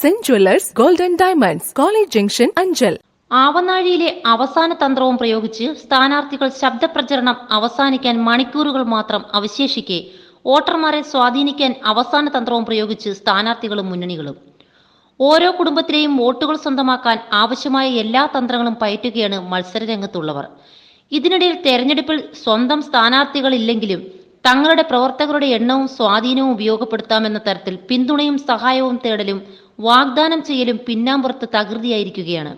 Saint jewellers golden diamonds college junction Anchal. ആവനാഴിയിലെ അവസാന തന്ത്രവും പ്രയോഗിച്ച് സ്ഥാനാർത്ഥികൾ ശബ്ദപ്രചരണം അവസാനിക്കാൻ മണിക്കൂറുകൾ മാത്രം അവശേഷിക്കെ വോട്ടർമാരെ സ്വാധീനിക്കാൻ അവസാന തന്ത്രവും പ്രയോഗിച്ച് സ്ഥാനാർത്ഥികളും മുന്നണികളും. ഓരോ കുടുംബത്തിലെയും വോട്ടുകൾ സ്വന്തമാക്കാൻ ആവശ്യമായ എല്ലാ തന്ത്രങ്ങളും പയറ്റുകയാണ് മത്സരരംഗത്തുള്ളവർ. ഇതിനിടയിൽ തെരഞ്ഞെടുപ്പിൽ സ്വന്തം സ്ഥാനാർത്ഥികളില്ലെങ്കിലും തങ്ങളുടെ പ്രവർത്തകരുടെ എണ്ണവും സ്വാധീനവും ഉപയോഗപ്പെടുത്താമെന്ന തരത്തിൽ പിന്തുണയും സഹായവും തേടലും വാഗ്ദാനം ചെയ്യലും പിന്നാമ്പുറത്ത് തകൃതിയായിരിക്കുകയാണ്.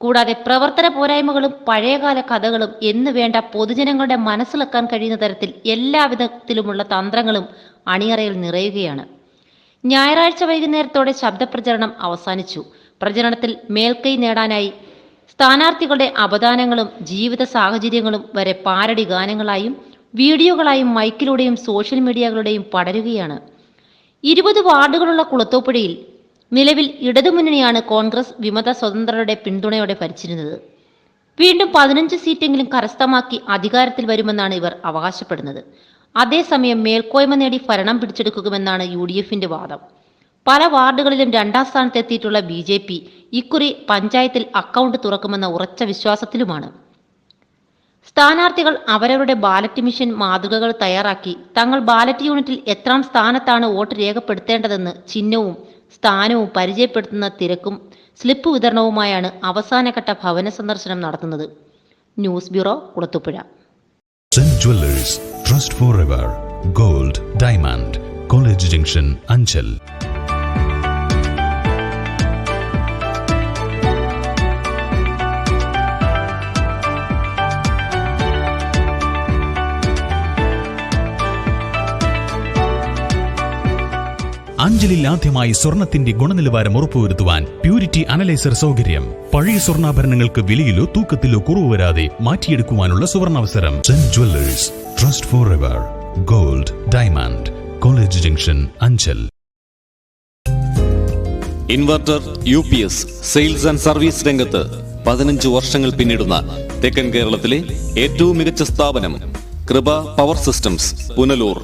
കൂടാതെ പ്രവർത്തന പോരായ്മകളും പഴയകാല കഥകളും എന്ന് വേണ്ട പൊതുജനങ്ങളുടെ മനസ്സിലാക്കാൻ കഴിയുന്ന തരത്തിൽ എല്ലാവിധത്തിലുമുള്ള തന്ത്രങ്ങളും അണിയറയിൽ നിറയുകയാണ്. ഞായറാഴ്ച വൈകുന്നേരത്തോടെ ശബ്ദപ്രചരണം അവസാനിച്ചു. പ്രചരണത്തിൽ മേൽക്കൈ നേടാനായി സ്ഥാനാർത്ഥികളുടെ അപദാനങ്ങളും ജീവിത സാഹചര്യങ്ങളും വരെ പാരടി ഗാനങ്ങളായും വീഡിയോകളായും മൈക്കിലൂടെയും സോഷ്യൽ മീഡിയകളുടെയും പടരുകയാണ്. ഇരുപത് വാർഡുകളുള്ള കുളത്തൂപ്പുഴയിൽ നിലവിൽ ഇടതുമുന്നണിയാണ് കോൺഗ്രസ് വിമത സ്വതന്ത്രരുടെ പിന്തുണയോടെ ഭരിച്ചിരുന്നത്. വീണ്ടും പതിനഞ്ച് സീറ്റെങ്കിലും കരസ്ഥമാക്കി അധികാരത്തിൽ വരുമെന്നാണ് ഇവർ അവകാശപ്പെടുന്നത്. അതേസമയം മേൽക്കോയ്മ നേടി ഭരണം പിടിച്ചെടുക്കുമെന്നാണ് യു ഡി എഫിന്റെ വാദം. പല വാർഡുകളിലും രണ്ടാം സ്ഥാനത്തെത്തിയിട്ടുള്ള ബി ജെ പി ഇക്കുറി പഞ്ചായത്തിൽ അക്കൗണ്ട് തുറക്കുമെന്ന ഉറച്ച വിശ്വാസത്തിലുമാണ്. സ്ഥാനാർത്ഥികൾ അവരവരുടെ ബാലറ്റ് മിഷൻ മാതൃകകൾ തയ്യാറാക്കി തങ്ങൾ ബാലറ്റ് യൂണിറ്റിൽ എത്രാം സ്ഥാനത്താണ് വോട്ട് രേഖപ്പെടുത്തേണ്ടതെന്ന് ചിഹ്നവും സ്ഥാനവും പരിചയപ്പെടുത്തുന്ന തിരക്കും സ്ലിപ്പ് വിതരണവുമായാണ് അവസാനഘട്ട ഭവന സന്ദർശനം നടത്തുന്നത്. News bureau Kulathupuzha trust for gold diamond college junction Anchal അഞ്ചലിൽ ആദ്യമായി സ്വർണത്തിന്റെ ഗുണനിലവാരം ഉറപ്പുവരുത്തുവാൻ പ്യൂരിറ്റി അനലൈസർ സൗകര്യം. പഴയ സ്വർണാഭരണങ്ങൾക്ക് വിലയിലോ തൂക്കത്തിലോ കുറവ് വരാതെ മാറ്റിയെടുക്കുവാനുള്ള സുവർണാവസരം. Saint jewellers trust for ever gold diamond college junction Anchal inverter U P S sales and service രംഗത്ത് പതിനഞ്ച് വർഷങ്ങൾ പിന്നിടുന്ന തെക്കൻ കേരളത്തിലെ ഏറ്റവും മികച്ച സ്ഥാപനം കൃപ പവർ സിസ്റ്റംസ് പുനലൂർ.